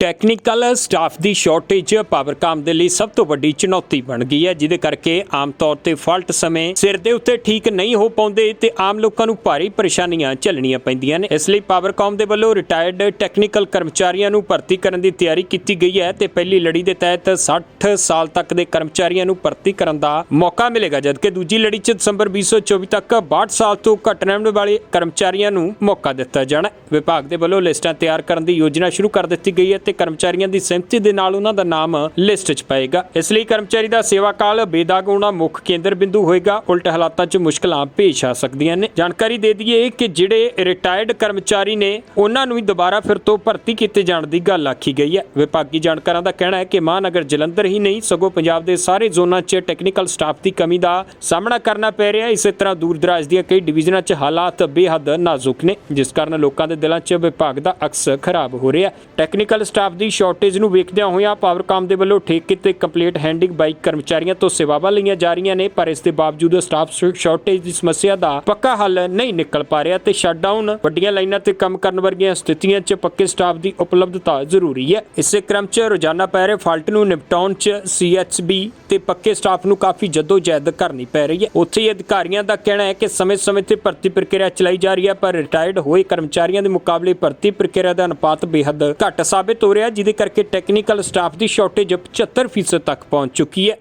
Technical staff ਦੀ shortage Powercom ਦੇ ਲਈ ਸਭ ਤੋਂ ਵੱਡੀ ਚੁਣੌਤੀ ਬਣ ਗਈ ਹੈ, ਜਿਹਦੇ ਕਰਕੇ ਆਮ ਤੌਰ ਤੇ ਫਾਲਟ ਸਮੇਂ ਸਿਰ ਦੇ ਉੱਤੇ ਠੀਕ ਨਹੀਂ ਹੋ ਪਾਉਂਦੇ ਤੇ ਆਮ ਲੋਕਾਂ ਨੂੰ ਭਾਰੀ ਪਰੇਸ਼ਾਨੀਆਂ ਝੱਲਣੀਆਂ ਪੈਂਦੀਆਂ ਨੇ। ਇਸ ਲਈ ਪਾਵਰਕਾਮ ਦੇ ਵੱਲੋਂ ਰਿਟਾਇਰਡ ਟੈਕਨੀਕਲ ਕਰਮਚਾਰੀਆਂ ਨੂੰ ਭਰਤੀ ਕਰਨ ਦੀ ਤਿਆਰੀ ਕੀਤੀ ਗਈ ਹੈ ਤੇ ਪਹਿਲੀ ਲੜੀ ਦੇ ਤਹਿਤ 60 ਸਾਲ ਤੱਕ ਦੇ ਕਰਮਚਾਰੀਆਂ ਨੂੰ ਭਰਤੀ ਕਰਨ ਦਾ ਮੌਕਾ ਮਿਲੇਗਾ, ਜਦਕਿ ਦੂਜੀ ਲੜੀ 'ਚ ਦਸੰਬਰ 2024 ਤੱਕ 62 ਸਾਲ ਤੋਂ ਘੱਟ ਰਹਿਣ ਵਾਲੇ ਕਰਮਚਾਰੀਆਂ ਨੂੰ ਮੌਕਾ ਦਿੱਤਾ ਜਾਣਾ ਵਿਭਾਗ ਦੇ ਵੱਲੋਂ ਲਿਸਟਾਂ ਤਿਆਰ ਕਰਨ ਦੀ ਯੋਜਨਾ ਸ਼ੁਰੂ ਕਰ ਦਿੱਤੀ ਗਈ ਹੈ ਤੇ ਕਰਮਚਾਰੀਆਂ ਦੀ ਸਹਿਮਤੀ ਦੇ ਨਾਲ ਉਹਨਾਂ ਦਾ ਨਾਮ ਲਿਸਟ 'ਚ ਪਏਗਾ। ਇਸ ਲਈ ਕਰਮਚਾਰੀ ਦਾ ਸੇਵਾ ਕਾਲ ਬੇਦਾਗ ਹੋਣਾ ਮੁੱਖ ਕੇਂਦਰ ਬਿੰਦੂ ਹੋਏਗਾ। ਉਲਟ ਹਾਲਾਤਾਂ 'ਚ ਮੁਸ਼ਕਲਾਂ ਪੇਸ਼ ਆ ਸਕਦੀਆਂ ਨੇ। ਜਾਣਕਾਰੀ ਦੇ ਦਈਏ ਕਿ ਜਿਹੜੇ ਰਿਟਾਇਰਡ ਕਰਮਚਾਰੀ ਨੇ, ਉਹਨਾਂ ਨੂੰ ਹੀ ਦੁਬਾਰਾ ਫਿਰ ਤੋਂ ਭਰਤੀ ਕੀਤੇ ਜਾਣ ਦੀ ਗੱਲ ਆਖੀ ਗਈ ਹੈ। ਵਿਭਾਗੀ ਜਾਣਕਾਰਾਂ ਦਾ ਕਹਿਣਾ ਹੈ ਕਿ ਮਹਾਨਗਰ ਜਲੰਧਰ ਹੀ ਨਹੀਂ, ਸਗੋਂ ਪੰਜਾਬ ਦੇ ਸਾਰੇ ਜ਼ੋਨਾਂ 'ਚ ਟੈਕਨੀਕਲ ਸਟਾਫ ਦੀ ਕਮੀ ਦਾ ਸਾਹਮਣਾ ਕਰਨਾ ਪੈ ਰਿਹਾ ਇਸੇ ਤਰ੍ਹਾਂ ਦੂਰ ਦਰਾਜ ਦੀਆਂ ਕਈ ਡਿਵੀਜ਼ਨਾਂ 'ਚ ਹਾਲਾਤ ਬੇਹੱਦ ਨਾਜ਼ੁਕ ਨੇ, ਜਿਸ ਕਾਰਨ ਲੋਕਾਂ ਦੇ ਦਿਲਾਂ 'ਚ ਵਿਭਾਗ ਦਾ ਅਕਸ ਖਰਾਬ ਹੋ ਰਿਹਾ ਟੈਕਨੀਕਲ ਸਟਾਫ ਦੀ ਸ਼ਾਰਟੇਜ ਨੂੰ ਵੇਖਦਿਆਂ ਹੋਇਆਂ ਪਾਵਰਕਾਮ ਦੇ ਵੱਲੋਂ ਠੇਕੇ ਤੇ ਕੰਪਲੀਟ ਹੈਂਡਿੰਗ ਬਾਈਕ ਕਰਮਚਾਰੀਆਂ ਤੋਂ ਸੇਵਾਵਾਂ ਲਈਆਂ ਜਾ ਰਹੀਆਂ ਨੇ, ਪਰ ਇਸ ਦੇ ਬਾਵਜੂਦ ਸਟਾਫ ਸ਼ਾਰਟੇਜ ਦੀ ਸਮੱਸਿਆ ਦਾ ਪੱਕਾ ਹੱਲ ਨਹੀਂ ਨਿਕਲ ਪਾ ਰਿਹਾ ਤੇ ਸ਼ਟਡਾਊਨ ਵੱਡੀਆਂ ਲਾਈਨਾਂ ਤੇ ਕੰਮ ਕਰਨ ਵਰਗੀਆਂ ਸਥਿਤੀਆਂ 'ਚ ਪੱਕੇ ਸਟਾਫ ਦੀ ਉਪਲਬਧਤਾ ਜ਼ਰੂਰੀ ਹੈ। ਇਸੇ ਕ੍ਰਮ 'ਚ ਰੋਜ਼ਾਨਾ ਪੈ ਰਹੇ ਫਾਲਟ ਨੂੰ ਨਿਪਟਾਉਣ 'ਚ ਸੀਐਚਬੀ ਤੇ ਪੱਕੇ ਸਟਾਫ ਨੂੰ ਕਾਫੀ ਜਹਿਦ ਕਰਨੀ ਪੈ ਰਹੀ ਹੈ। ਉੱਥੇ ਹੀ ਅਧਿਕਾਰੀਆਂ ਦਾ ਕਹਿਣਾ ਹੈ ਕਿ ਸਮੇਂ-ਸਮੇਂ ਤੇ ਭਰਤੀ ਪ੍ਰਕਿਰਿਆ ਚਲਾਈ ਜਾ ਰਹੀ ਹੈ, ਪਰ ਰਿਟਾਇਰਡ ਹੋਏ ਕਰਮਚਾਰੀਆਂ ਦੇ ਮੁਕਾਬਲੇ ਭਰਤੀ ਪ੍ਰਕਿਰਿਆ ਦਾ ਅਨੁਪਾਤ ਬੇਹੱਦ ਘੱਟ ਸਾਬਿਤ ਹੋ ਰਿਹਾ ਜਿਹਦੇ ਕਰਕੇ ਟੈਕਨੀਕਲ ਸਟਾਫ ਦੀ ਸ਼ਾਰਟੇਜ 75% ਤੱਕ ਪਹੁੰਚ ਚੁੱਕੀ ਹੈ।